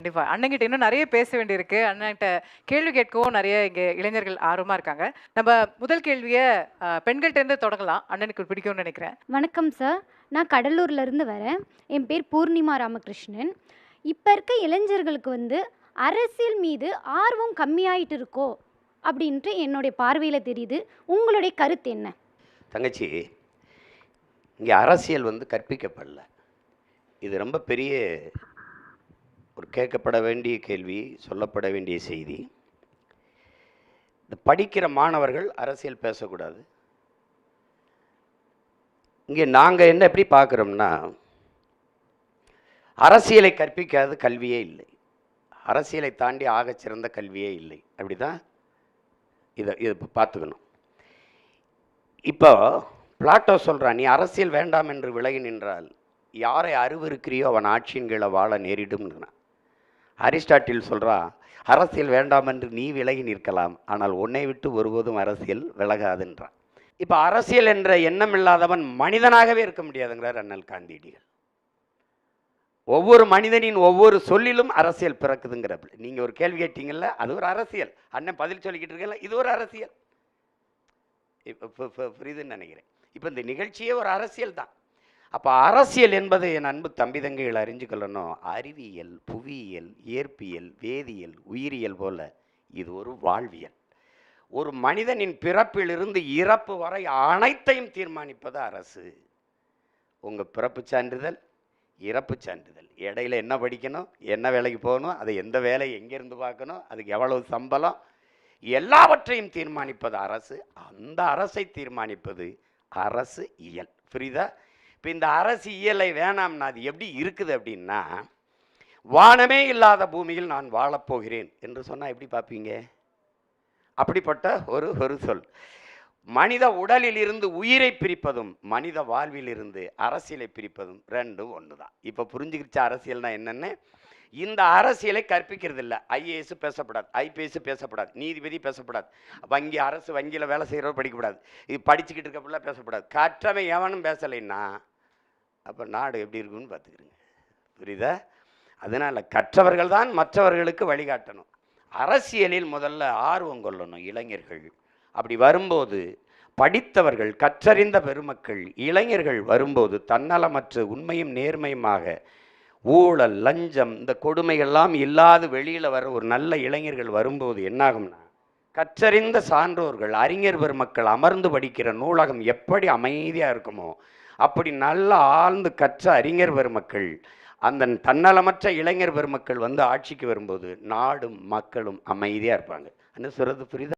கண்டிப்பா. அண்ணன்கிட்ட இன்னும் நிறைய பேச வேண்டியிருக்கு. அண்ணன்கிட்ட கேள்வி கேட்கவும் நிறைய இங்க இளைஞர்கள் ஆர்வமா இருக்காங்க. நம்ம முதல் கேள்வியை பெண்கள்ட்ட இருந்து தொடங்கலாம். அண்ணனுக்கு பிடிக்கும்னு நினைக்கிறேன். வணக்கம் சார் நான் கடலூர்ல இருந்து வரேன். என் பேர் பூர்ணிமா ராமகிருஷ்ணன். இப்போ இருக்க இளைஞர்களுக்கு வந்து அரசியல் மீது ஆர்வம் கம்மியாயிட்டு இருக்கோ? அப்படின்ட்டு என்னுடைய பார்வையில் தெரியுது. உங்களுடைய கருத்து என்ன? தங்கச்சி இங்கே அரசியல் வந்து கற்பிக்கப்படல. இது ரொம்ப பெரிய கேட்கப்பட வேண்டிய கேள்வி சொல்லப்பட வேண்டிய செய்தி. இந்த படிக்கிற மாணவர்கள் அரசியல் பேசக்கூடாது. இங்கே நாங்கள் என்ன எப்படி பார்க்குறோம்னா அரசியலை கற்பிக்காத கல்வியே இல்லை. அரசியலை தாண்டி ஆகச் சிறந்த கல்வியே இல்லை. அப்படி தான் இதை இதை பார்த்துக்கணும். இப்போ பிளாட்டோ சொல்கிறான் நீ அரசியல் வேண்டாம் என்று விலகி நின்றால் யாரை அறிவிருக்கிறியோ அவன் ஆட்சியின் கீழே வாழ நேரிடும்ன்றான் அரிஸ்டாட்டில் சொல்கிறான் அரசியல் வேண்டாம் என்று நீ விலகி நிற்கலாம் ஆனால் உன்னை விட்டு ஒருபோதும் அரசியல் விலகாதுன்றான். இப்போ அரசியல் என்ற எண்ணம் இல்லாதவன் மனிதனாகவே இருக்க முடியாதுங்கிறார் அண்ணல் காந்தியடிகள். ஒவ்வொரு மனிதனின் ஒவ்வொரு சொல்லிலும் அரசியல் பிறக்குதுங்கிற நீங்கள் ஒரு கேள்வி கேட்டீங்கல்ல அது ஒரு அரசியல். அண்ணன் பதில் சொல்லிக்கிட்டு இருக்கல இது ஒரு அரசியல். இப்போ புரியுதுன்னு நினைக்கிறேன். இப்போ இந்த நிகழ்ச்சியே ஒரு அரசியல் தான். அப்போ அரசியல் என்பது என் அன்பு தம்பி தங்கைகள் அறிஞ்சுக்கொள்ளணும். அறிவியல் புவியியல் இயற்பியல் வேதியியல் உயிரியல் போல இது ஒரு வாழ்வியல். ஒரு மனிதனின் பிறப்பிலிருந்து இறப்பு வரை அனைத்தையும் தீர்மானிப்பது அரசு. உங்கள் பிறப்பு சான்றிதழ் இறப்பு சான்றிதழ். இடையில என்ன படிக்கணும் என்ன வேலைக்கு போகணும் அதை எந்த வேலை எங்கேருந்து பார்க்கணும் அதுக்கு எவ்வளவு சம்பளம்? எல்லாவற்றையும் தீர்மானிப்பது அரசு. அந்த அரசை தீர்மானிப்பது அரசு இயல். புரியுதா? இப்போ இந்த அரசு இயலை வேணாம்னா அது எப்படி இருக்குது அப்படின்னா வானமே இல்லாத பூமியில் நான் வாழப்போகிறேன் என்று சொன்னால் எப்படி பார்ப்பீங்க? அப்படிப்பட்ட ஒரு ஒரு சொல். மனித உடலில் இருந்து உயிரை பிரிப்பதும் மனித வாழ்விலிருந்து அரசியலை பிரிப்பதும் ரெண்டும் ஒன்று தான் இப்போ புரிஞ்சுக்கிச்ச அரசியல்னா என்னென்னு? இந்த அரசியலை கற்பிக்கிறது இல்லை ஐஏஎஸ் பேசப்படாது ஐபிஎஸ் பேசப்படாது நீதிபதி பேசப்படாது வங்கி அரசு வங்கியில் வேலை செய்கிறவர் படிக்கக்கூடாது இது படிச்சுக்கிட்டு இருக்க பேசப்படாது. கற்றவை எவனும் பேசலைன்னா அப்போ நாடு எப்படி இருக்குன்னு பார்த்துக்கிறேங்க. புரியுதா? அதனால் கற்றவர்கள் தான் மற்றவர்களுக்கு வழிகாட்டணும். அரசியலில் முதல்ல ஆர்வம் கொள்ளணும் இளைஞர்கள். அப்படி வரும்போது படித்தவர்கள் கற்றறிந்த பெருமக்கள் இளைஞர்கள் வரும்போது தன்னலமற்ற உண்மையும் நேர்மையுமாக ஊழல் லஞ்சம் இந்த கொடுமைகள்லாம் இல்லாது வெளியில் வர ஒரு நல்ல இளைஞர்கள் வரும்போது என்னாகும்னா கற்றறிந்த சான்றோர்கள் அறிஞர் பெருமக்கள் அமர்ந்து படிக்கிற நூலகம் எப்படி அமைதியாக இருக்குமோ அப்படி நல்லா ஆழ்ந்து கற்ற அறிஞர் பெருமக்கள் அந்த தன்னலமற்ற இளைஞர் பெருமக்கள் வந்து ஆட்சிக்கு வரும்போது நாடும் மக்களும் அமைதியாக இருப்பாங்க. அந்த சிறது புரியுதா